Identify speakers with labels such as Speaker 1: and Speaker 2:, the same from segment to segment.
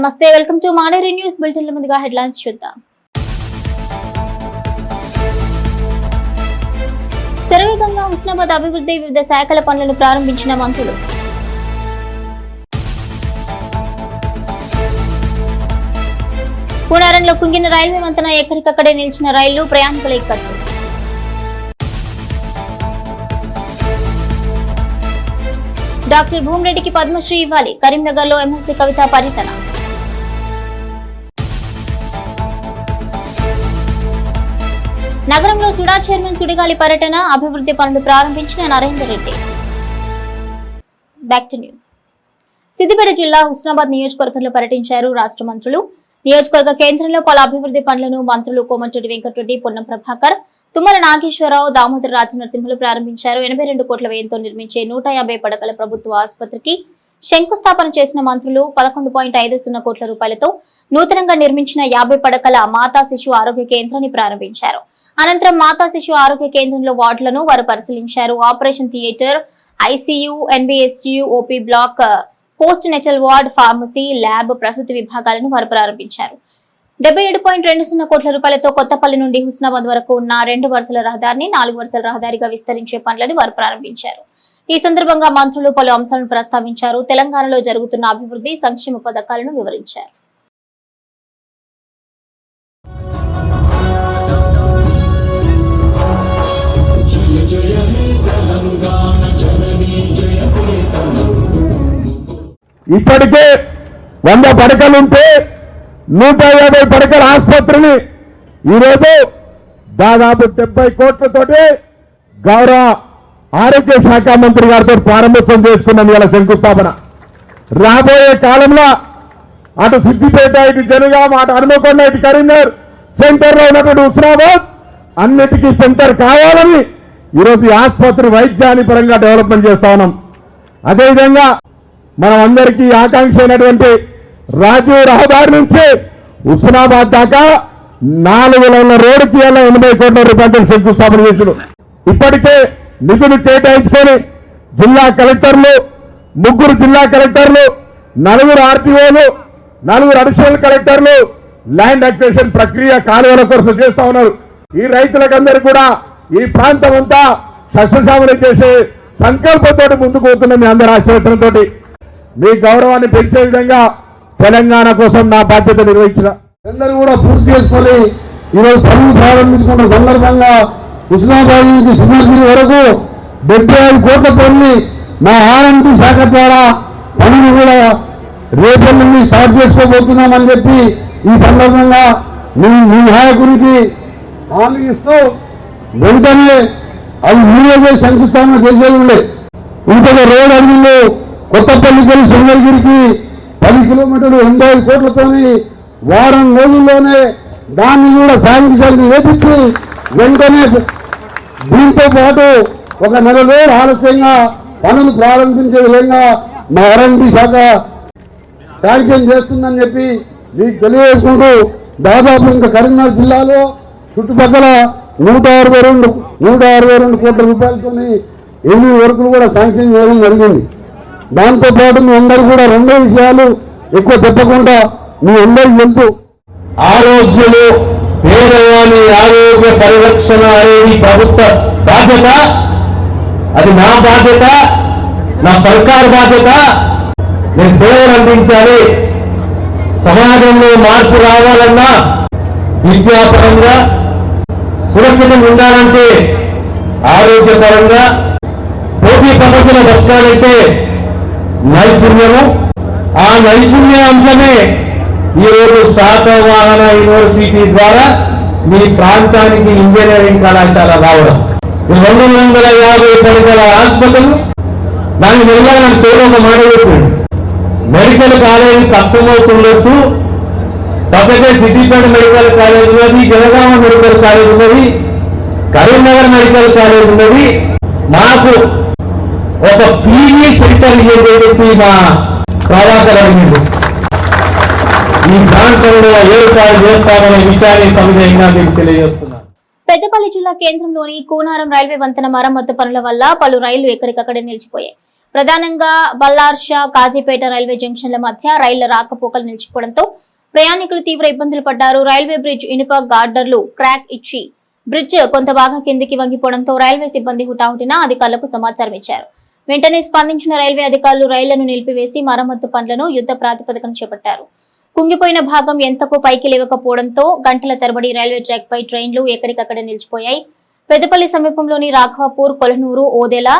Speaker 1: నమస్తే welcome to Maneri news bulletin ముందుగా headlines చూద్దాం. శరవేగంగా హుస్నాబాద్ అభివృద్ధి వివిధ శాఖల పనులను ప్రారంభించిన మంత్రులు. పూనారంలో కుంగిన రైల్వే వంతెన ఎక్కడికక్కడే నిలిచిన రైళ్ళు ప్రయాణికుల ఇక్కట్లు. డాక్టర్ భూమిరెడ్డికి పద్మశ్రీ ఇవ్వాలి కరీంనగర్లో ఎమ్మెల్సీ కవిత పర్యటన నగరంలో సుడా చైర్మన్ సుడిగాలి పర్యటన అభివృద్ధి పనులు ప్రారంభించిన Narender Reddy. Back to news Siddipet జిల్లా హుస్నాబాద్ నియోజకవర్గంలో పర్యటించారు రాష్ట్ర మంత్రులు. నియోజకవర్గ కేంద్రంలో పలు అభివృద్ధి పనులను మంత్రులు కోమటిరెడ్డి వెంకటరెడ్డి పొన్నం ప్రభాకర్ తుమ్మల నాగేశ్వరరావు దామోదర రాజనరసింహులు ప్రారంభించారు. ఎనభై రెండు కోట్ల వ్యయంతో నిర్మించే నూట యాభై పడకల ప్రభుత్వ ఆసుపత్రికి శంకుస్థాపన చేసిన మంత్రులు పదకొండు పాయింట్ ఐదు సున్నా కోట్ల రూపాయలతో నూతనంగా నిర్మించిన యాభై పడకల మాతా శిశు ఆరోగ్య కేంద్రాన్ని ప్రారంభించారు. అనంతరం మాతా శిశు ఆరోగ్య కేంద్రంలో వార్డులను వారు పరిశీలించారు. Operation theatre ICU NBSU OP block post natal ward pharmacy lab ప్రసూతి విభాగాలను వారు ప్రారంభించారు. డెబ్బై ఏడు పాయింట్ రెండు సున్నా కోట్ల రూపాయలతో కొత్తపల్లి నుండి హుస్నాబాద్ వరకు ఉన్న రెండు వరుసల రహదారిని నాలుగు వరుసల రహదారిగా విస్తరించే పనులను వారు ప్రారంభించారు. ఈ సందర్భంగా మంత్రులు పలు అంశాలను ప్రస్తావించారు. తెలంగాణలో జరుగుతున్న అభివృద్ధి సంక్షేమ పథకాలను వివరించారు.
Speaker 2: ఇప్పటికే వంద పడకలుంటే నూట యాభై పడకల ఆసుపత్రిని ఈరోజు దాదాపు డెబ్బై కోట్లతోటి గౌరవ ఆరోగ్య శాఖ మంత్రి గారితో ప్రారంభోత్సవం చేసుకున్నాం ఇవాళ శంకుస్థాపన. రాబోయే కాలంలో అటు సిద్దిపేట ఇటు జనగాం అటు హనుమకొండ ఇటు కరీంనగర్ సెంటర్లో ఉన్నటువంటి హుస్నాబాద్ అన్నిటికీ సెంటర్ కావాలని ఈరోజు ఆసుపత్రి వైద్యాన్ని పరంగా డెవలప్మెంట్ చేస్తా ఉన్నాం. అదేవిధంగా మనం అందరికీ ఆకాంక్ష అయినటువంటి రాజీవ్ రహదారి నుంచి హుస్నాబాద్ దాకా నాలుగు వందల రోడ్డుకి ఇలా ఎనభై కోట్ల రూపాయలు శంకుస్థాపన చేసాడు ఇప్పటికే నిధులు కేటాయించుకొని జిల్లా కలెక్టర్లు ముగ్గురు జిల్లా కలెక్టర్లు నలుగురు ఆర్టీఓలు నలుగురు అడిషనల్ కలెక్టర్లు ల్యాండ్ అక్వేషన్ ప్రక్రియ కాలువల కోసం చేస్తా ఉన్నారు. ఈ రైతులకందరూ కూడా ఈ ప్రాంతం అంతా సస్యశామలం చేసే సంకల్పంతో ముందుకు పోతున్న మీ అందరి ఆశీర్వచనంతో మీ గౌరవాన్ని పెంచే విధంగా తెలంగాణ కోసం నా బాధ్యత నిర్వహించిన. అందరూ కూడా పూర్తి చేసుకొని ఈరోజు పనులు ప్రారంభించుకున్న సందర్భంగా హుస్నాబాద్ నుంచి సింహగిరి వరకు డెబ్బై ఐదు కోట్ల పనులు నా ఆర్ఎంటీ శాఖ ద్వారా పనులు కూడా రేపటి నుండి స్టార్ట్ చేసుకోబోతున్నామని చెప్పి ఈ సందర్భంగా మీ మీ నాయకునికి హామీ ఇస్తూ వెంటనే అది మీరే శంకుస్థాపన చేసేది ఉండే. ఇంకొక రోడ్ అడిగింది కొత్తపల్లికి సుందరగిరికి పది కిలోమీటర్లు ఎనభై ఐదు కోట్లతోని వారం రోజుల్లోనే దాన్ని కూడా సాగించాలని వేపించి వెంటనే దీంతో పాటు ఒక నెల రోజులు ఆలస్యంగా పనులు ప్రారంభించే విధంగా మా ఆర్ఎండి శాఖ శాంక్షన్ చేస్తుందని చెప్పి మీకు తెలియజేసుకుంటూ దాదాపు ఇంకా కరీంనగర్ జిల్లాలో చుట్టుపక్కల నూట అరవై రెండు నూట అరవై రెండు కోట్ల రూపాయలతోని ఎనిమిది వర్కులు కూడా శాంక్షన్ చేయడం జరిగింది. దాంతో పాటు మీ అందరూ కూడా రెండో విషయాలు ఎక్కువ చెప్పకుండా మీ అందరికి తెలుసు.
Speaker 3: ఆరోగ్యము పేదవాని ఆరోగ్య పరిరక్షణ అనేది ప్రభుత్వ బాధ్యత. అది నా బాధ్యత నా సర్కార్ బాధ్యత. నేను సేవలు అందించాలి. సమాజంలో మార్పు రావాలన్నా విద్యాపరంగా సురక్షితం ఉండాలంటే ఆరోగ్యపరంగా పోటీ పద్ధతిలో బతకాలంటే నైపుణ్యము. ఆ నైపుణ్య అంశమే ఈరోజు శాతవాహన యూనివర్సిటీ ద్వారా మీ ప్రాంతానికి ఇంజనీరింగ్ కళాశాల రావడం. రెండు వందల యాభై పడగల ఆసుపత్రులు దాని మీద నాకు తోడు ఒక మాట చెప్పింది మెడికల్ కాలేజీ కష్టమవుతుండొచ్చు కాకపోతే సిద్దిపేట మెడికల్ కాలేజ్ ఉన్నది జనగామ మెడికల్ కాలేజ్ ఉన్నది కరీంనగర్ మెడికల్ కాలేజ్ ఉన్నది. మాకు ఒక పీజీ సెంటర్ చెప్పి మా ప్రభాకర్ అడిగింది ఈ ప్రాంతంలో ఏర్పాటు చేస్తామనే విషయాన్ని సవినయంగా మీకు తెలియజేస్తున్నాను
Speaker 1: పెద్దపల్లి జిల్లా కేంద్రంలోని కూనారం రైల్వే వంతెన మరమ్మతు పనుల వల్ల పలు రైళ్ళు ఎక్కడికక్కడే నిలిచిపోయాయి. ప్రధానంగా బల్లార్షా కాజీపేట రైల్వే జంక్షన్ల మధ్య రైళ్ళ రాకపోకలు నిలిచిపోవడంతో ప్రయాణికులు తీవ్ర ఇబ్బందులు పడ్డారు. రైల్వే బ్రిడ్జ్ ఇనుప గార్డర్లు క్రాక్ ఇచ్చి బ్రిడ్జ్ కొంత భాగం కిందికి వంగిపోవడంతో రైల్వే సిబ్బంది హుటాహుటిన అధికారులకు సమాచారం ఇచ్చారు. వెంటనే స్పందించిన రైల్వే అధికారులు రైళ్ళను నిలిపివేసి మరమ్మతు పనులను యుద్ధ ప్రాతిపదికన చేపట్టారు. కుంగిపోయిన భాగం ఎంతకు పైకి లేవకపోవడంతో గంటల తరబడి రైల్వే ట్రాక్ పై ట్రైన్లు ఎక్కడికక్కడ నిలిచిపోయాయి. పెద్దపల్లి సమీపంలోని రాఘవపూర్ కొలనూరు ఓదెల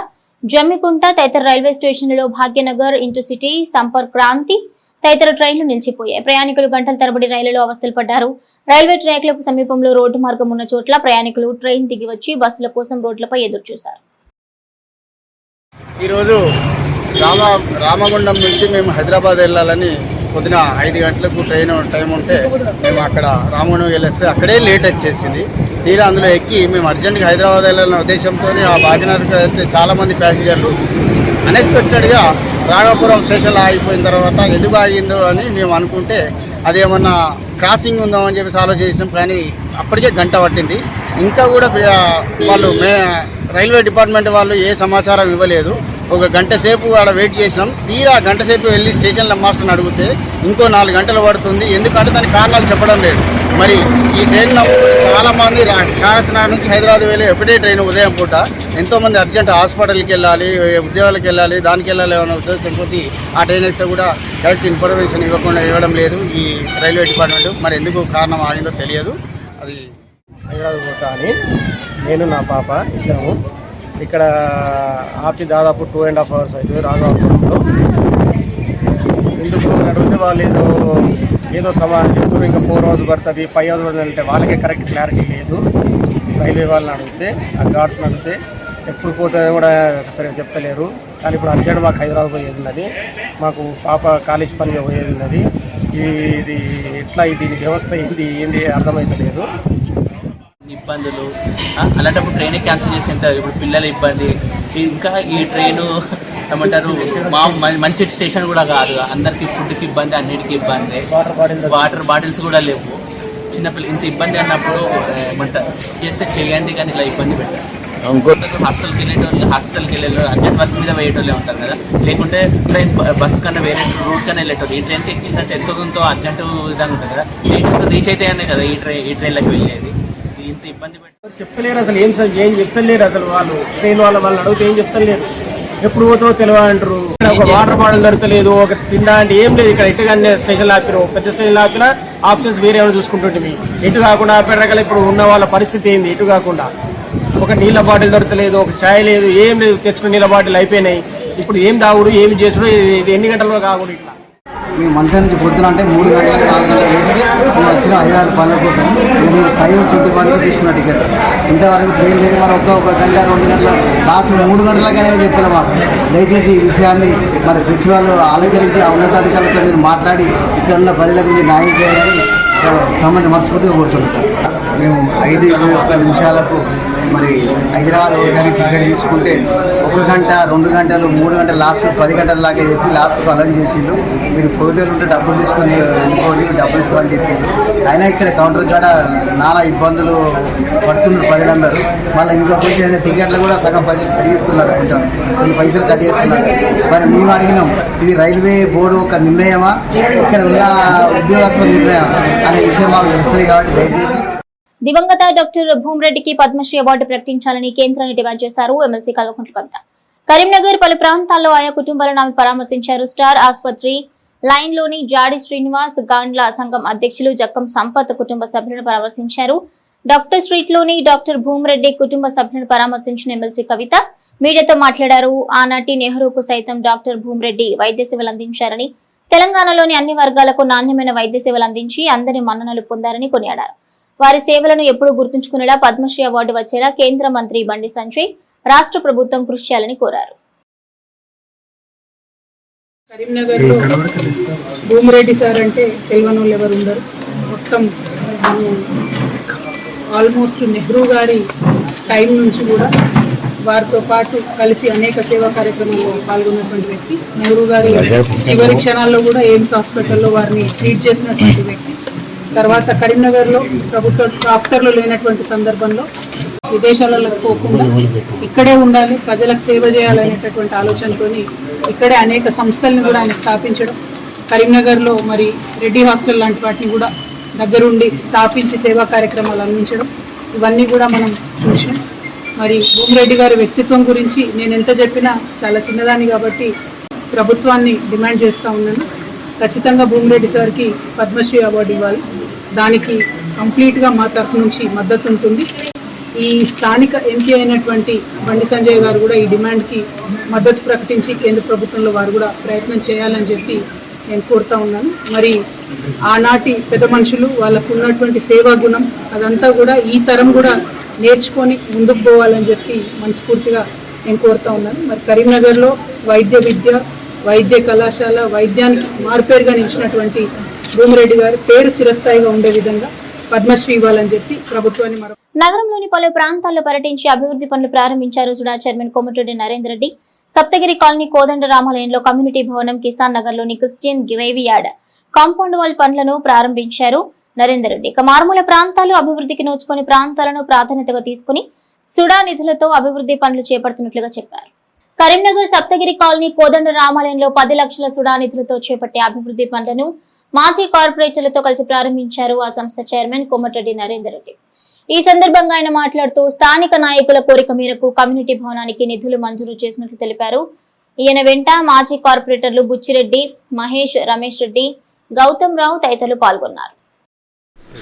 Speaker 1: జమ్మికుంట తదితర రైల్వే స్టేషన్లలో భాగ్యనగర్ ఇంటర్సిటీ సంపర్క్ క్రాంతి తదితర ట్రైన్లు నిలిచిపోయాయి. ప్రయాణికులు గంటల తరబడి రైలులో అవస్థలు పడ్డారు రైల్వే ట్రాక్లకు సమీపంలో రోడ్డు మార్గం ఉన్న చోట్ల ప్రయాణికులు ట్రైన్ దిగి వచ్చి బస్సుల కోసం రోడ్లపై ఎదురు చూశారు
Speaker 4: ఈరోజు రామ రామగుండం నుంచి మేము హైదరాబాద్ వెళ్ళాలని పొద్దున ఐదు గంటలకు ట్రైన్ టైం ఉంటే మేము అక్కడ రామగుండం వెళ్ళేస్తే అక్కడే లేట్ వచ్చేసింది. తీరా అందులో ఎక్కి మేము అర్జెంట్గా హైదరాబాద్ వెళ్ళాలనే ఉద్దేశంతో ఆ భాగ్యనగర్కి వెళ్తే చాలామంది ప్యాసింజర్లు అన్ఎక్స్పెక్టెడ్గా రాఘాపురం స్టేషన్లో ఆగిపోయిన తర్వాత ఎందుకు ఆగిందో అని మేము అనుకుంటే అదేమన్నా క్రాసింగ్ ఉందో అని చెప్పేసి ఆలోచించాం కానీ అప్పటికే గంట పట్టింది. ఇంకా కూడా వాళ్ళు మే రైల్వే డిపార్ట్మెంట్ వాళ్ళు ఏ సమాచారం ఇవ్వలేదు. ఒక గంట సేపు ఆడ వెయిట్ చేసినాం. తీరా గంట సేపు వెళ్ళి స్టేషన్లో మాస్టర్ని అడిగితే ఇంకో నాలుగు గంటలు పడుతుంది. ఎందుకంటే దానికి కారణాలు చెప్పడం లేదు. మరి ఈ ట్రైన్ చాలామంది కాకినాడ నుంచి హైదరాబాద్ వెళ్ళి ఒకటే ట్రైన్ ఉదయం పూట. ఎంతోమంది అర్జెంట్ హాస్పిటల్కి వెళ్ళాలి ఉద్యోగాలకు వెళ్ళాలి దానికి వెళ్ళాలి అనే ఉద్దేశంతో ఆ ట్రైన్ అయితే కూడా కరెక్ట్ ఇన్ఫర్మేషన్ ఇవ్వకుండా ఇవ్వడం లేదు ఈ రైల్వే డిపార్ట్మెంట్ మరి ఎందుకు కారణం ఆగిందో తెలియదు. అది
Speaker 5: హైదరాబాద్ పోతా అని నేను నా పాప ఇద్దరము ఇక్కడ ఆపి దాదాపు టూ అండ్ హాఫ్ అవర్స్ అవుతుంది రాఘవాపురంలో. ఎందుకు అడిగితే వాళ్ళు ఏదో ఏదో సమాధానం చెప్తారు ఇంకా ఫోర్ అవర్స్ పడుతుంది ఫైవ్ అవర్స్ పడుతుంది అంటే వాళ్ళకే కరెక్ట్ క్లారిటీ లేదు. రైల్వే వాళ్ళని అడిగితే ఆ గార్డ్స్ని అడిగితే ఎప్పుడు పోతుందో కూడా సరిగ్గా చెప్తలేరు. కానీ ఇప్పుడు అర్జెంట్ మాకు హైదరాబాద్ పోయేది ఉన్నది. మాకు పాప కాలేజ్ పనిగా పోయేది ఉన్నది. ఇది ఎట్లా దీని వ్యవస్థ ఏంది ఏంది అర్థమవుతలేదు
Speaker 6: ఇబ్బందులు. అలాంటప్పుడు ట్రైన్ క్యాన్సిల్ చేసి ఎంత? ఇప్పుడు పిల్లల ఇబ్బంది. ఇంకా ఈ ట్రైన్ ఏమంటారు మా మంచి స్టేషన్ కూడా కాదు. అందరికి ఫుడ్కి ఇబ్బంది అన్నిటికీ ఇబ్బంది.
Speaker 5: వాటర్ బాటిల్
Speaker 6: వాటర్ బాటిల్స్ కూడా లేవు. చిన్నపిల్ల ఇంత ఇబ్బంది అన్నప్పుడు ఏమంటారు చేస్తే చేయండి కానీ ఇలా ఇబ్బంది పెట్టారు. హాస్టల్కి వెళ్ళేటోళ్ళు హాస్టల్కి వెళ్ళేటోళ్ళు అర్జెంట్ వర్క్ మీద పోయేటోళ్ళే ఉంటారు కదా. లేకుంటే ట్రైన్ బస్ కన్నా వేరే రూట్ కన్నా వెళ్ళేటోళ్ళు. ఈ ట్రైన్కి ఎంతో కొంత అర్జెంట్ విధంగా ఉంటుంది కదా. రీచ్ అయితే అనే కదా ఈ ట్రైన్ ఈ ట్రైన్లోకి వెళ్ళేది ఇంత ఇబ్బంది పెట్టి
Speaker 5: ఎవరు చెప్తలేరు అసలు ఏం ఏం చెప్తలేరు అసలు వాళ్ళు. ట్రైన్ వాళ్ళ వాళ్ళు అడిగితే ఏం చెప్తలేరు. ఎప్పుడు పోతావో తెలియదు అంటారు ఒక వాటర్ బాటిల్ దొరకలేదు ఒక తిండా అంటే ఏం లేదు. ఇక్కడ ఎటు కానీ స్టేషన్ ఆపిరు. పెద్ద స్టేషన్ ఆపినా ఆప్షన్స్ వేరే ఏమైనా చూసుకుంటుంటే ఎటు కాకుండా ఆపేటకల్ ఇప్పుడు ఉన్న వాళ్ళ పరిస్థితి ఏంది? ఎటు కాకుండా. ఒక నీళ్ళ బాటిల్ దొరకలేదు ఒక ఛాయ్ లేదు ఏం లేదు. తెచ్చుకున్న నీళ్ళ బాటిల్ అయిపోయినాయి. ఇప్పుడు ఏం తాగుడు ఏం చేసుడు ఇది ఎన్ని గంటల్లో కాకూడదు
Speaker 7: మేము మంత్రి నుంచి పొద్దున అంటే మూడు గంటలకు నాలుగు గంటలకు వేసి మేము వచ్చిన ఐదారు పనుల కోసం మేము ఫైవ్ ట్వంటీ వరకు తీసుకున్న టికెట్. ఇంతవరకు ట్రైన్ లేదు మరి ఒక్క ఒక గంట రెండు గంటల లాస్ట్ మూడు గంటలకనే చెప్పారు మాకు దయచేసి ఈ విషయాన్ని మరి కృషి వాళ్ళు ఆలోచించి ఆ ఉన్నతాధికారులతో మీరు మాట్లాడి ఇక్కడ ఉన్న ప్రజలకు మీరు న్యాయం చేయాలని సంబంధ మనస్ఫూర్తిగా కోరుతున్నాం సార్. మేము ఐదు ఇరవై ఒక్క నిమిషాలకు మరి హైదరాబాద్ పోవడానికి టికెట్ తీసుకుంటే ఒక గంట రెండు గంటలు మూడు గంటలు లాస్ట్ పది గంటల దాకా చెప్పి లాస్ట్ అలం చేసిండు. మీరు పోటీలు ఉంటే డబ్బులు తీసుకొని ఇంకోటి డబ్బులు ఇస్తామని చెప్పి అయినా ఇక్కడ కౌంటర్ కాడ నానా ఇబ్బందులు పడుతున్నారు ప్రజలందరూ. మళ్ళీ ఇంకొకటి కొంచెం టికెట్లు కూడా సగం పైసలు కడిగిస్తున్నారు కొంచెం కొన్ని పైసలు కడిగేస్తున్నారు మరి మేము అడిగినాం ఇది రైల్వే బోర్డు ఒక నిర్ణయమా? ఇక్కడ ఉన్న ఉద్యోగస్తుల నిర్ణయం అనే విషయం మాకు తెలుస్తుంది కాబట్టి దయచేసి
Speaker 1: దివంగత డాక్టర్ భూమిరెడ్డికి పద్మశ్రీ అవార్డు ప్రకటించాలని కేంద్రాన్ని డిమాండ్ చేశారు ఎమ్మెల్సీ కల్వకుంట్ల కవిత. కరీంనగర్ పలు ప్రాంతాల్లో ఆయా కుటుంబాలను ఆమె పరామర్శించారు. స్టార్ ఆసుపత్రి లైన్లోని జాడి శ్రీనివాస్ గాండ్ల సంఘం అధ్యక్షులు జక్కం సంపత్ కుటుంబ సభ్యులను పరామర్శించారు. డాక్టర్ స్ట్రీట్లోని డాక్టర్ భూమిరెడ్డి కుటుంబ సభ్యులను పరామర్శించిన ఎమ్మెల్సీ కవిత మీడియాతో మాట్లాడారు. ఆనాటి నెహ్రూకు సైతం డాక్టర్ భూమిరెడ్డి వైద్య సేవలు అందించారని తెలంగాణలోని అన్ని వర్గాలకు నాణ్యమైన వైద్య సేవలు అందించి అందరి మన్ననలు పొందారని కొనియాడారు. వారి సేవలను ఎప్పుడూ గుర్తుంచుకునేలా పద్మశ్రీ అవార్డు వచ్చేలా కేంద్ర మంత్రి బండి సంజయ్ రాష్ట్ర ప్రభుత్వం కృషి చేయాలని కోరారు.
Speaker 8: భూమిరెడ్డి సార్ అంటే తెలియని వాళ్ళు ఎవరు ఉండరు మొత్తం ఆల్మోస్ట్ నెహ్రూ గారి టైం నుంచి కూడా వారితో పాటు కలిసి అనేక సేవా కార్యక్రమాల్లో పాల్గొన్నటువంటి వ్యక్తి. నెహ్రూ గారి చివరి క్షణాల్లో కూడా ఎయిమ్స్ హాస్పిటల్లో వారిని ట్రీట్ చేసినటువంటి వ్యక్తి. తర్వాత కరీంనగర్లో ప్రభుత్వ డాక్టర్లు లేనటువంటి సందర్భంలో విదేశాలలో పోకుండా ఇక్కడే ఉండాలి ప్రజలకు సేవ చేయాలనేటటువంటి ఆలోచనతోని ఇక్కడే అనేక సంస్థలను కూడా ఆయన స్థాపించడం కరీంనగర్లో మరి రెడ్డి హాస్టల్ లాంటి వాటిని కూడా దగ్గరుండి స్థాపించి సేవా కార్యక్రమాలు అందించడం ఇవన్నీ కూడా మనం చూసాం మరి భూమిరెడ్డి గారి వ్యక్తిత్వం గురించి నేను ఎంత చెప్పినా చాలా చిన్నదాన్ని కాబట్టి ప్రభుత్వాన్ని డిమాండ్ చేస్తూ ఉన్నాను. ఖచ్చితంగా భూమిరెడ్డి సార్కి పద్మశ్రీ అవార్డు ఇవ్వాలి. దానికి కంప్లీట్గా మా తరఫు నుంచి మద్దతు ఉంటుంది. ఈ స్థానిక ఎంపీ అయినటువంటి బండి సంజయ్ గారు కూడా ఈ డిమాండ్కి మద్దతు ప్రకటించి కేంద్ర ప్రభుత్వంలో వారు కూడా ప్రయత్నం చేయాలని చెప్పి నేను కోరుతా ఉన్నాను. మరి ఆనాటి పెద్ద మనుషులు వాళ్ళకు ఉన్నటువంటి సేవా గుణం అదంతా కూడా ఈ తరం కూడా నేర్చుకొని ముందుకు పోవాలని చెప్పి మనస్ఫూర్తిగా నేను కోరుతా ఉన్నాను. మరి కరీంనగర్లో వైద్య విద్య వైద్య కళాశాల వైద్యానికి మారుపేరుగా నిలిచినటువంటి భూమిరెడ్డి గారి పేరు చిరస్థాయిగా ఉండే విధంగా పద్మశ్రీ ఇవ్వాలని చెప్పి ప్రభుత్వాన్ని మరో
Speaker 1: నగరంలోని పలు ప్రాంతాల్లో పర్యటించి అభివృద్ధి పనులు ప్రారంభించారు SUDA chairman Komatireddy Narender Reddy Saptagiri colony Kodanda రామాలయంలో కమ్యూనిటీ భవనం కిసాన్ నగర్లోని క్రిస్టియన్ గ్రేవియార్డ్ కాంపౌండ్ వాల్ పనులను ప్రారంభించారు నరేందర్ రెడ్డి ఇక మారుమూల ప్రాంతాలు అభివృద్ధికి నోచుకొని ప్రాంతాలను ప్రాధాన్యతగా తీసుకుని సుడా నిధులతో అభివృద్ధి పనులు చేపడుతున్నట్లుగా చెప్పారు. కరీంనగర్ సప్తగిరి కాలనీ కోదండ రామాలయంలో పది లక్షల సుడా నిధులతో చేపట్టే అభివృద్ధి పనులను మాజీ కార్పొరేటర్లతో కలిసి ప్రారంభించారు ఆ సంస్థ చైర్మన్ కోమటిరెడ్డి నరేందర్ రెడ్డి ఈ సందర్భంగా ఆయన మాట్లాడుతూ స్థానిక నాయకుల కోరిక మేరకు కమ్యూనిటీ భవనానికి నిధులు మంజూరు చేసినట్లు తెలిపారు. ఈయన వెంట మాజీ కార్పొరేటర్లు బుచ్చిరెడ్డి మహేష్ రమేష్ రెడ్డి గౌతమ్ రావు తదితరులు పాల్గొన్నారు.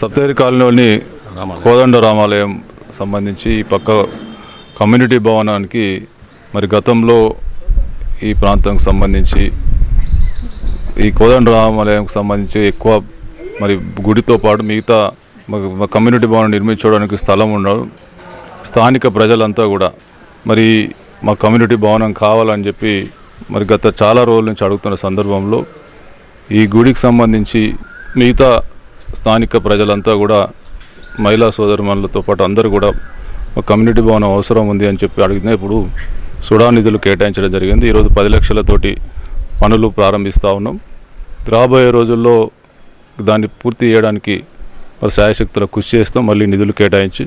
Speaker 9: సప్తగిరి కాలనీలోని కోదండ రామాలయం సంబంధించి ఈ పక్క కమ్యూనిటీ భవనానికి మరి గతంలో ఈ ప్రాంతానికి సంబంధించి ఈ కోదండ రామాలయంకి సంబంధించి ఎక్కువ మరి గుడితో పాటు మిగతా కమ్యూనిటీ భవనం నిర్మించడానికి స్థలం ఉండదు స్థానిక ప్రజలంతా కూడా మరి మా కమ్యూనిటీ భవనం కావాలని చెప్పి మరి గత చాలా రోజుల నుంచి అడుగుతున్న సందర్భంలో ఈ గుడికి సంబంధించి మిగతా స్థానిక ప్రజలంతా కూడా మహిళా సోదరుమణులతో పాటు అందరూ కూడా ఒక కమ్యూనిటీ భవనం అవసరం ఉంది అని చెప్పి అడిగితే ఇప్పుడు సుడా నిధులు కేటాయించడం జరిగింది. ఈరోజు పది లక్షలతోటి పనులు ప్రారంభిస్తూ ఉన్నాం. రాబోయే రోజుల్లో దాన్ని పూర్తి చేయడానికి మరి శాయశక్తుల కృషి చేస్తాం మళ్ళీ నిధులు కేటాయించి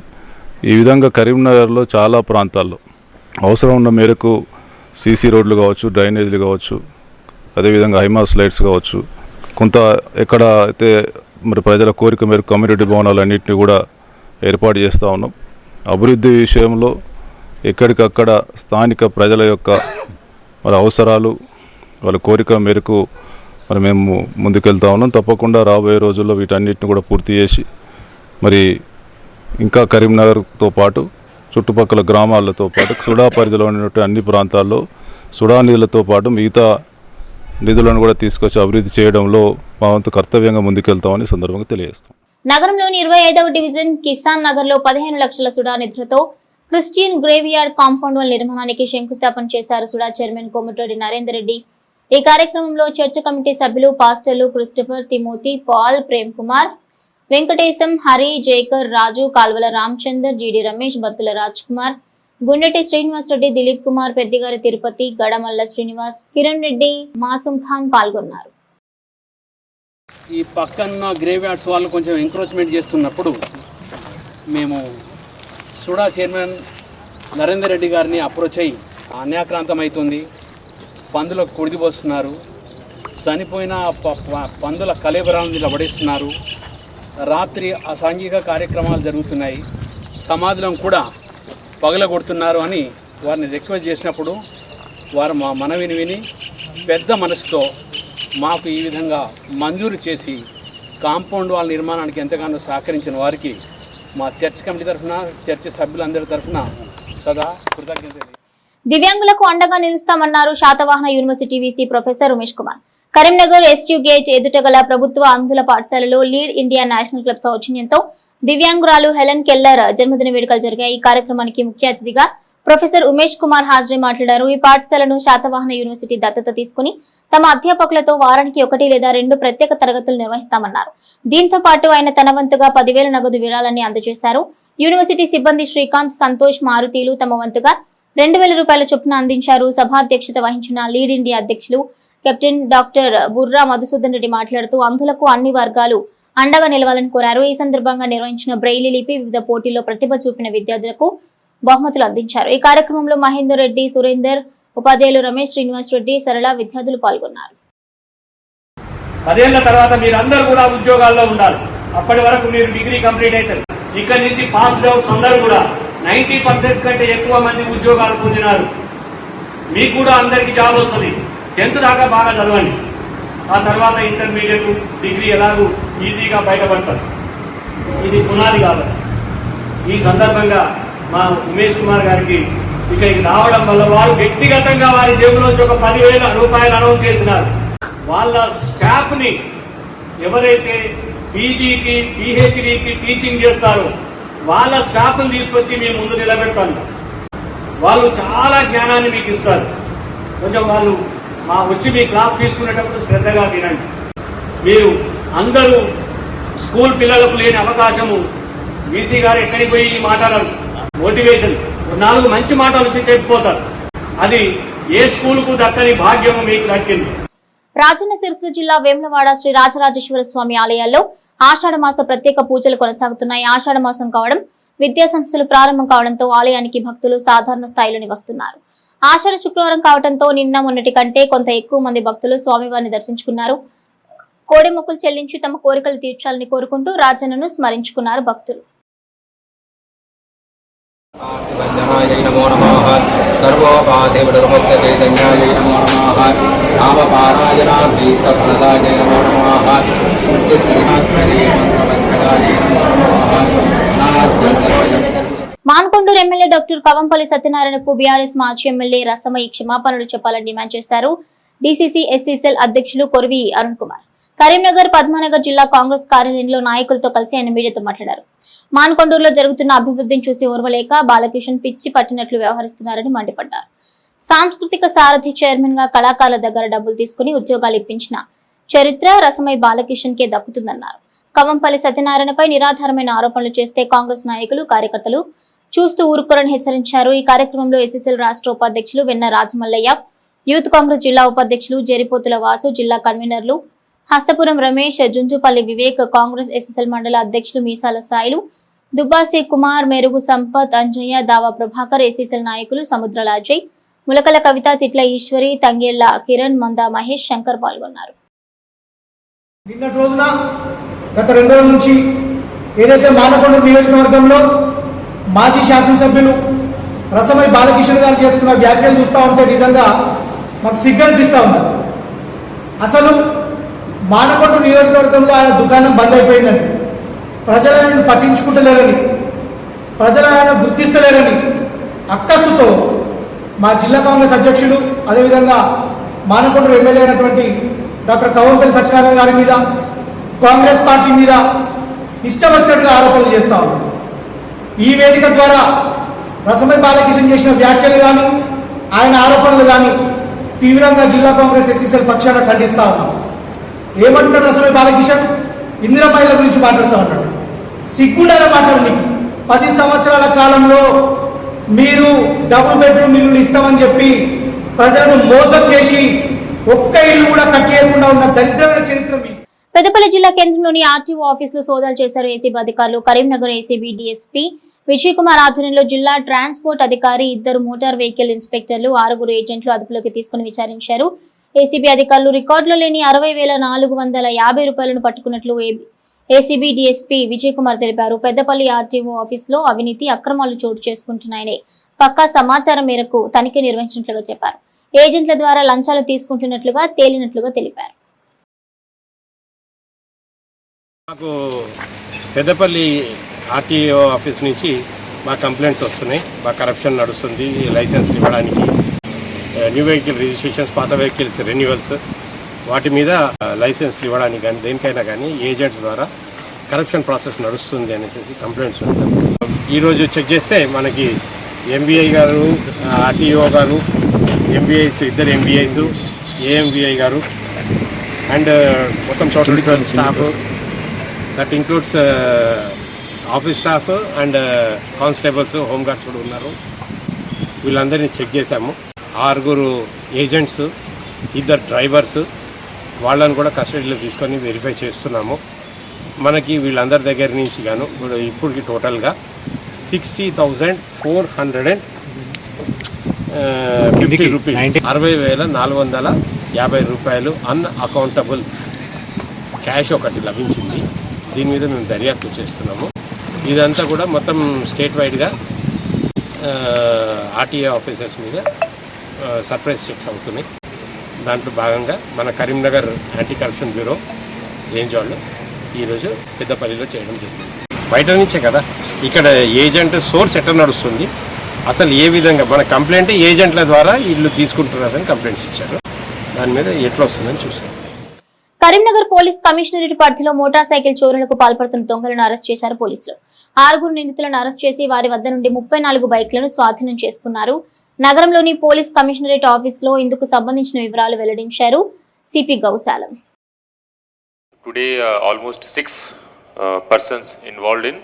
Speaker 9: ఈ విధంగా కరీంనగర్లో చాలా ప్రాంతాల్లో అవసరం ఉన్న మేరకు సీసీ రోడ్లు కావచ్చు డ్రైనేజీలు కావచ్చు అదేవిధంగా హైమాస్ లైట్స్ కావచ్చు కొంత ఎక్కడ అయితే మరి ప్రజల కోరిక మేరకు కమ్యూనిటీ భవనాలన్నింటినీ కూడా ఏర్పాటు చేస్తూ ఉన్నాం. అభివృద్ధి విషయంలో ఎక్కడికక్కడ స్థానిక ప్రజల యొక్క వాళ్ళ అవసరాలు వాళ్ళ కోరిక మేరకు మరి మేము ముందుకెళ్తా ఉన్నాం. తప్పకుండా రాబోయే రోజుల్లో వీటన్నిటిని కూడా పూర్తి చేసి మరి ఇంకా కరీంనగర్తో పాటు చుట్టుపక్కల గ్రామాలతో పాటు సుడా పరిధిలో ఉన్నటువంటి అన్ని ప్రాంతాల్లో సుడా నిధులతో పాటు మిగతా నిధులను కూడా తీసుకొచ్చి అభివృద్ధి చేయడంలో మా వంతు కర్తవ్యంగా ముందుకెళ్తామని సందర్భంగా తెలియజేస్తాం.
Speaker 1: నగరంలోని ఇరవై ఐదవ డివిజన్ కిసాన్ నగర్లో పదిహేను లక్షల సుడా నిధులతో క్రిస్టియన్ గ్రేవియార్డ్ కాంపౌండ్ వాల్ నిర్మాణానికి శంకుస్థాపన చేశారు సుడా చైర్మన్ కోమటిరెడ్డి నరేందర్ రెడ్డి. ఈ కార్యక్రమంలో చర్చ్ కమిటీ సభ్యులు పాస్టర్లు Christopher Timothy Paul Prem Kumar Venkatesham Hari Jakar Raju Kalvala Ramachander Jeedi Ramesh Battula Raj Kumar Gundeti Srinivas Reddy Dilip Kumar Peddigari Tirupati Gadamalla Srinivas Kiran Reddy మాసుం Khan పాల్గొన్నారు.
Speaker 10: ఈ పక్కన గ్రేవ్యార్డ్స్ వాళ్ళు కొంచెం ఎంక్రోచ్మెంట్ చేస్తున్నప్పుడు మేము సుడా చైర్మన్ నరేందర్ రెడ్డి గారిని అప్రోచ్ అయ్యి అన్యాక్రాంతమవుతుంది. పందుల పందులకు కుడిదిపోస్తున్నారు. చనిపోయిన ప- ప- పందుల కలేబరాలను ఇలా పడేస్తున్నారు. రాత్రి అసాంఘిక కార్యక్రమాలు జరుగుతున్నాయి. సమాధులను కూడా పగలగొడుతున్నారు అని వారిని రిక్వెస్ట్ చేసినప్పుడు వారు మా మనవిని విని పెద్ద మనసుతో మాకు ఈ విధంగా మంజూరు చేసి కాంపౌండ్ వాళ్ళ నిర్మాణానికి ఎంతగానో సహకరించిన వారికి మా చర్చ్ కమిటీ తరఫున చర్చ్ సభ్యులందరి తరఫున సదా కృతజ్ఞతలు
Speaker 1: దివ్యాంగులకు అండగా నిలుస్తామన్నారు Satavahana university VC professor Umesh Kumar. Karimnagar SU gate ఎదుట గల ప్రభుత్వ అంధుల పాఠశాలలో లీడ్ ఇండియా నేషనల్ క్లబ్ సౌజన్యంతో దివ్యాంగురాలు హెలెన్ కెల్లర్ జన్మదిన వేడుకలు జరిగాయి. ఈ కార్యక్రమానికి ముఖ్య అతిథిగా ప్రొఫెసర్ ఉమేష్ కుమార్ హాజరై మాట్లాడారు. ఈ పాఠశాలను శాతవాహన యూనివర్సిటీ దత్తత తీసుకుని తమ అధ్యాపకులతో వారానికి ఒకటి లేదా రెండు ప్రత్యేక తరగతులు నిర్వహిస్తామన్నారు. దీంతో పాటు ఆయన తన వంతుగా పదివేల నగదు విరాళాన్ని అందజేశారు. యూనివర్సిటీ సిబ్బంది శ్రీకాంత్ సంతోష్ మారుతీలు తమ వంతుగా రెండు వేల రూపాయల చొప్పున అందించారు. సభాధ్యక్షత వహించిన లీడ్ ఇండియా అధ్యక్షులు కెప్టెన్ డాక్టర్ బుర్రా మధుసూదన్ రెడ్డి మాట్లాడుతూ అంధులకు అన్ని వర్గాలు అండగా నిలవాలని కోరారు. ఈ సందర్భంగా నిర్వహించిన బ్రెయిలీ లిపి వివిధ పోటీల్లో ప్రతిభ చూపిన విద్యార్థులకు బహుమతులు అందించారు. ఈ కార్యక్రమంలో మహేందర్ రెడ్డి సురేందర్ ఉపాధ్యాయులు రమేష్ శ్రీనివాస్ రెడ్డి సరళ విద్యార్థులు పాల్గొన్నారు.
Speaker 11: పదేళ్ళ తర్వాత మీరందరూ కూడా ఉద్యోగాల్లో ఉండాలి. అప్పటి వరకు మీరు డిగ్రీ కంప్లీట్ అవుతారు. ఇక్కడి నుంచి పాస్ అవుట్స్ అందరూ కూడా నైన్టీ పర్సెంట్ కంటే ఎక్కువ మంది ఉద్యోగాలు పొందినారు. మీకు కూడా అందరికీ జాబ్ వస్తుంది. టెన్త్ దాకా బాగా చదవండి. ఆ తర్వాత ఇంటర్మీడియట్ డిగ్రీ ఎలాగూ ఈజీగా బయటపడతారు. ఇది పునాది కాబట్టి ఈ సందర్భంగా మా ఉమేష్ కుమార్ గారికి ఇక్కడికి రావడం వల్ల వారు వ్యక్తిగతంగా వారి జేబులోంచి ఒక పదివేల రూపాయలు అనౌన్స్ చేసినారు. వాళ్ళ స్టాఫ్ని ఎవరైతే పీజీకి పిహెచ్డికి టీచింగ్ చేస్తారో వాళ్ళ స్టాఫ్ని తీసుకొచ్చి మేము ముందు నిలబెడతాను. వాళ్ళు చాలా జ్ఞానాన్ని మీకు ఇస్తారు. కొంచెం వాళ్ళు మా వచ్చి మీ క్లాస్ తీసుకునేటప్పుడు శ్రద్ధగా వినండి. మీరు అందరూ స్కూల్ పిల్లలకు లేని అవకాశము. బీసీ గారు ఎక్కడికి పోయి మాట్లాడారు మోటివేషన్. నాలుగు మంచి మాటలు వచ్చి చెప్పిపోతారు అది ఏ స్కూల్కు దక్కని భాగ్యము మీకు దక్కింది.
Speaker 1: రాజన్న సిరిసిల్ల జిల్లా వేములవాడ శ్రీ రాజరాజేశ్వర స్వామి ఆలయాల్లో ఆషాఢ మాస ప్రత్యేక పూజలు కొనసాగుతున్నాయి. ఆషాఢ మాసం కావడం విద్యా సంస్థలు ప్రారంభం కావడంతో ఆలయానికి భక్తులు సాధారణ స్థాయిలోని వస్తున్నారు ఆషాఢ శుక్రవారం కావడంతో నిన్న మొన్నటి కంటే కొంత ఎక్కువ మంది భక్తులు స్వామివారిని దర్శించుకున్నారు. కోడి మొక్కులు చెల్లించి తమ కోరికలు తీర్చాలని కోరుకుంటూ రాజన్నను స్మరించుకున్నారు భక్తులు.
Speaker 12: వందనాయ
Speaker 1: మాన్కొండూరు ఎమ్మెల్యే డాక్టర్ కవంపల్లి సత్యనారాయణకు బీఆర్ఎస్ మాజీ ఎమ్మెల్యే రసమయ్య క్షమాపణలు చెప్పాలని డిమాండ్ చేశారు. డీసీసీ ఎస్సీసెల్ అధ్యక్షులు కొరివి అరుణ్ కుమార్. కరీంనగర్ పద్మానగర్ జిల్లా కాంగ్రెస్ కార్యాలయంలో నాయకులతో కలిసి ఆయన మీడియాతో మాట్లాడారు. మాన్కొండూరులో జరుగుతున్న అభివృద్ధిని చూసి ఓర్వలేక బాలకిషన్ పిచ్చి పట్టినట్లు వ్యవహరిస్తున్నారని మండిపడ్డారు. సాంస్కృతిక సారథి చైర్మన్గా కళాకారుల దగ్గర డబ్బులు తీసుకుని ఉద్యోగాలు ఇప్పించిన చరిత్ర రసమై బాలకిషన్ కే దక్కుతుందన్నారు. కవంపల్లి సత్యనారాయణపై నిరాధారమైన ఆరోపణలు చేస్తే కాంగ్రెస్ నాయకులు కార్యకర్తలు చూస్తూ ఊరుకోరని హెచ్చరించారు. ఈ కార్యక్రమంలో ఎస్ఎస్ఎల్ రాష్ట్ర ఉపాధ్యక్షులు వెన్న రాజమల్లయ్య యూత్ కాంగ్రెస్ జిల్లా ఉపాధ్యక్షులు జెరిపోతుల వాసు జిల్లా కన్వీనర్లు హస్తపురం రమేష్ జుంజుపల్లి వివేక్ కాంగ్రెస్ ఎస్ఎస్ఎల్ మండల అధ్యక్షులు మీసాల సాయిలు దుబ్బాసి కుమార్ మెరుగు సంపత్ అంజయ్య దావా ప్రభాకర్ ఎస్ఎస్ఎల్ నాయకులు సముద్రాల అజయ్ ములకల కవిత తిట్ల ఈశ్వరి తంగేళ్ళ కిరణ్ మంద మహేష్ శంకర్ పాల్గొన్నారు.
Speaker 11: నిన్నటి రోజున గత రెండు రోజుల నుంచి ఏదైతే మానకొండ నియోజకవర్గంలో మాజీ శాసనసభ్యులు రసమై బాలకిషోర్ గారు చేస్తున్న వ్యాఖ్యలు చూస్తూ ఉంటే నిజంగా మాకు సిగ్గనిపిస్తూ ఉంది అసలు మానకొండ నియోజకవర్గంలో ఆయన దుకాణం బంద్ అయిపోయిందని ప్రజలు ఆయనను పట్టించుకుంటలేరని ప్రజలు ఆయన గుర్తిస్తలేరని అక్కస్సుతో మా జిల్లా కాంగ్రెస్ అధ్యక్షుడు అదేవిధంగా మానకొండ ఎమ్మెల్యే అయినటువంటి డాక్టర్ కవంపల్లి సత్యనారాయణ గారి మీద కాంగ్రెస్ పార్టీ మీద ఇష్టం వచ్చినట్టుగా ఆరోపణలు చేస్తా ఉన్నారు ఈ వేదిక ద్వారా రసమై బాలకిషన్ చేసిన వ్యాఖ్యలు కానీ ఆయన ఆరోపణలు కానీ తీవ్రంగా జిల్లా కాంగ్రెస్ ఎస్సీసీల పక్షాన ఖండిస్తా ఉన్నాం. ఏమంటున్నాడు అసలు బాలకిషన్? ఇందిరాబాయిల గురించి మాట్లాడుతూ ఉన్నాడు. సిగ్గుండాల మాట్లాడు నీకు పది సంవత్సరాల కాలంలో మీరు డబుల్ బెడ్రూమ్ ఇల్లు ఇస్తామని చెప్పి ప్రజలను మోసం చేసి ఒక్క ఇల్లు కూడా కట్టేయకుండా ఉన్న దరిద్రమైన చరిత్ర మీది
Speaker 1: పెద్దపల్లి జిల్లా కేంద్రంలోని ఆర్టీఓ ఆఫీసులో సోదాలు చేశారు ఏసీబీ అధికారులు. కరీంనగర్ ఏసీబీ డిఎస్పీ విజయ్ కుమార్ ఆధ్వర్యంలో జిల్లా ట్రాన్స్పోర్ట్ అధికారి ఇద్దరు మోటార్ వెహికల్ ఇన్స్పెక్టర్లు ఆరుగురు ఏజెంట్లు అదుపులోకి తీసుకుని విచారించారు. ఏసీబీ అధికారులు రికార్డులో లేని అరవై వేల నాలుగు వందల యాభై రూపాయలను పట్టుకున్నట్లు ఏసీబీ డీఎస్పీ విజయ్ కుమార్ తెలిపారు. పెద్దపల్లి ఆర్టీఓ ఆఫీసులో అవినీతి అక్రమాలు చోటు చేసుకుంటున్నాయని పక్కా సమాచారం మేరకు తనిఖీ నిర్వహించినట్లుగా చెప్పారు. ఏజెంట్ల ద్వారా లంచాలు తీసుకుంటున్నట్లుగా తేలినట్లుగా తెలిపారు.
Speaker 13: మాకు పెద్దపల్లి ఆర్టీఓ ఆఫీస్ నుంచి మా కంప్లైంట్స్ వస్తున్నాయి. మా కరప్షన్ నడుస్తుంది. లైసెన్స్ ఇవ్వడానికి న్యూ వెహికల్ రిజిస్ట్రేషన్స్ పాత వెహికల్స్ రెన్యువల్స్ వాటి మీద లైసెన్స్లు ఇవ్వడానికి కానీ దేనికైనా కానీ ఏజెంట్స్ ద్వారా కరప్షన్ ప్రాసెస్ నడుస్తుంది అనేసి కంప్లైంట్స్ ఉంటాయి. ఈరోజు చెక్ చేస్తే మనకి ఎంబీఐ గారు ఆర్టీఓ గారు ఎంబీఐస్ ఇద్దరు ఎంబీఐస్ ఏఎంబీఐ గారు అండ్ మొత్తం total staff that includes office staff and constables home guards కూడా ఉన్నారు. వీళ్ళందరినీ చెక్ చేశాము. ఆరుగురు ఏజెంట్స్ ఇద్దరు డ్రైవర్స్ వాళ్ళని కూడా కస్టడీలో తీసుకొని వెరిఫై చేస్తున్నాము. మనకి వీళ్ళందరి దగ్గర నుంచి గాను ఇప్పుడు ఇప్పటికి టోటల్గా sixty thousand four hundred and fifty rupees అరవై వేల నాలుగు వందల యాభై రూపాయలు అన్ అకౌంటబుల్ క్యాష్ ఒకటి లభించింది. దీని మీద మేము దర్యాప్తు చేస్తున్నాము. ఇదంతా కూడా మొత్తం స్టేట్ వైడ్గా ఆర్టీఏ ఆఫీసర్స్ మీద సర్ప్రైజ్ చెక్స్ అవుతున్నాయి. దాంట్లో భాగంగా మన Karimnagar anti corruption bureau range వాళ్ళు ఈరోజు పెద్దపల్లిలో చేయడం జరిగింది. బయట నుంచే కదా ఇక్కడ ఏజెంట్ సోర్స్ ఎట్లా నడుస్తుంది అసలు ఏ విధంగా మన కంప్లైంట్ ఏజెంట్ల ద్వారా ఇల్లు తీసుకుంటున్నారని కంప్లైంట్స్ ఇచ్చారు. దాని మీద ఎట్లా వస్తుందని చూస్తాం.
Speaker 1: కరీంనగర్ పోలీస్ కమిషనరేట్ పరిధిలో మోటార్ సైకిల్ చోరులకు పాల్పడుతున్న దొంగలను అరెస్ట్ చేశారు పోలీసులు. ఆరుగురు నిందితులను అరెస్ట్ చేసి వారి వద్ద నుండి ముప్పై నాలుగు బైక్లను స్వాధీనం చేసుకున్నారు. నగరంలోని పోలీస్ కమిషనరేట్ ఆఫీస్లో ఇందుకు సంబంధించిన వివరాలు వెల్లడించారు CP Goushalam.
Speaker 14: Today almost six persons involved in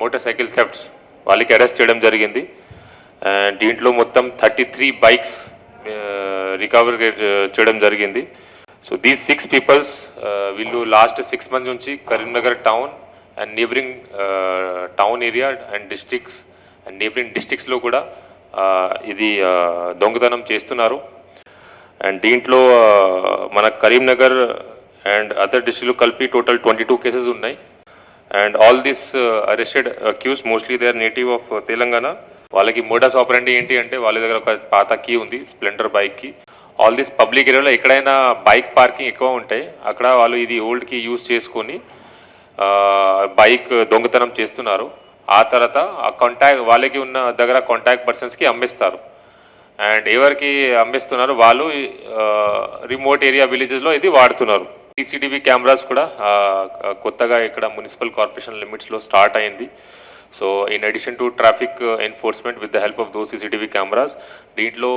Speaker 14: motorcycle thefts వాళ్ళకి అరెస్ట్ చేయడం జరిగింది. దీంట్లో మొత్తం థర్టీ త్రీ బైక్స్ రికవర్ చేయడం జరిగింది. సో దీస్ సిక్స్ పీపుల్స్ వీళ్ళు లాస్ట్ సిక్స్ మంత్స్ నుంచి Karimnagar town and neighbouring town area and districts and neighbouring డిస్ట్రిక్ట్స్లో కూడా ఇది దొంగతనం చేస్తున్నారు. అండ్ దీంట్లో మన కరీంనగర్ అండ్ అదర్ డిస్టిక్లు కలిపి టోటల్ ట్వంటీ టూ కేసెస్ ఉన్నాయి. And all this arrested accused mostly they are native of Telangana. వాళ్ళకి మోడస్ ఆపరెంట్ ఏంటి అంటే వాళ్ళ దగ్గర ఒక పాత కీ ఉంది స్ప్లెండర్ బైక్కి ఆల్ దిస్ పబ్లిక్ ఏరియాలో ఎక్కడైనా బైక్ పార్కింగ్ ఎక్కువ ఉంటాయి అక్కడ వాళ్ళు ఇది ఓల్డ్ కీ యూజ్ చేసుకొని బైక్ దొంగతనం చేస్తున్నారు. ఆ తర్వాత ఆ కాంటాక్ట్ వాళ్ళకి ఉన్న దగ్గర కాంటాక్ట్ పర్సన్స్కి అమ్మేస్తారు. అండ్ ఎవరికి అమ్మేస్తున్నారు వాళ్ళు రిమోట్ ఏరియా విలేజెస్లో ఇది వాడుతున్నారు. సీసీటీవీ కెమెరాస్ కూడా కొత్తగా ఇక్కడ మున్సిపల్ కార్పొరేషన్ లిమిట్స్లో స్టార్ట్ అయింది. So in addition to traffic enforcement with the help of those CCTV cameras దీంట్లో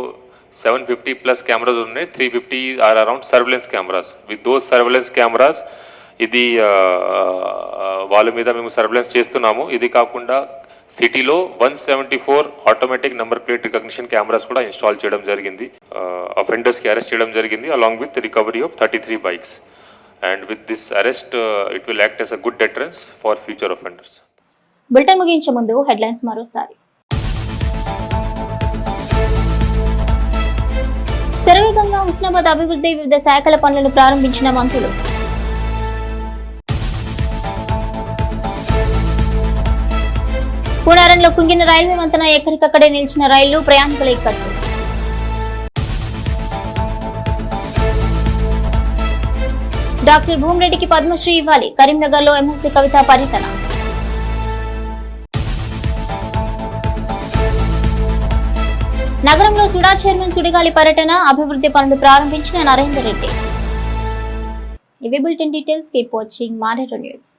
Speaker 14: సెవెన్ ఫిఫ్టీ ప్లస్ కెమెరాస్ ఉన్నాయి. Three fifty are around surveillance cameras with those surveillance cameras ఇది వాళ్ళ మీద మేము సర్వేలెన్స్ చేస్తున్నాము. ఇది కాకుండా సిటీలో one seventy four automatic number plate recognition cameras కూడా ఇన్స్టాల్ చేయడం జరిగింది. అఫెండర్స్కి అరెస్ట్ చేయడం జరిగింది along with recovery of thirty three bikes and with this arrest it will act as a good deterrence for future offenders
Speaker 1: bulletin ముగించే ముందు headlines మరోసారి. శరవేగంగా హుస్నాబాద్ అభివృద్ధి వివిధ శాఖల పనులను ప్రారంభించిన మంత్రులు. కూనారంలో కుంగిన రైల్వే వంతెన ఎక్కడికక్కడే నిలిచిన రైళ్ళు ప్రయాణికుల ఇక్కట్లు డాక్టర్ భూమిరెడ్డికి పద్మశ్రీ ఇవ్వాలి. కరీంనగర్లో ఎమ్మెల్సీ కవిత పర్యటన. నగరంలో సుడా చైర్మన్ సుడిగాలి పర్యటన అభివృద్ధి పనులు ప్రారంభించిన నరేందర్ రెడ్డి. ఇవి bulletin details. Keep watching Manero news.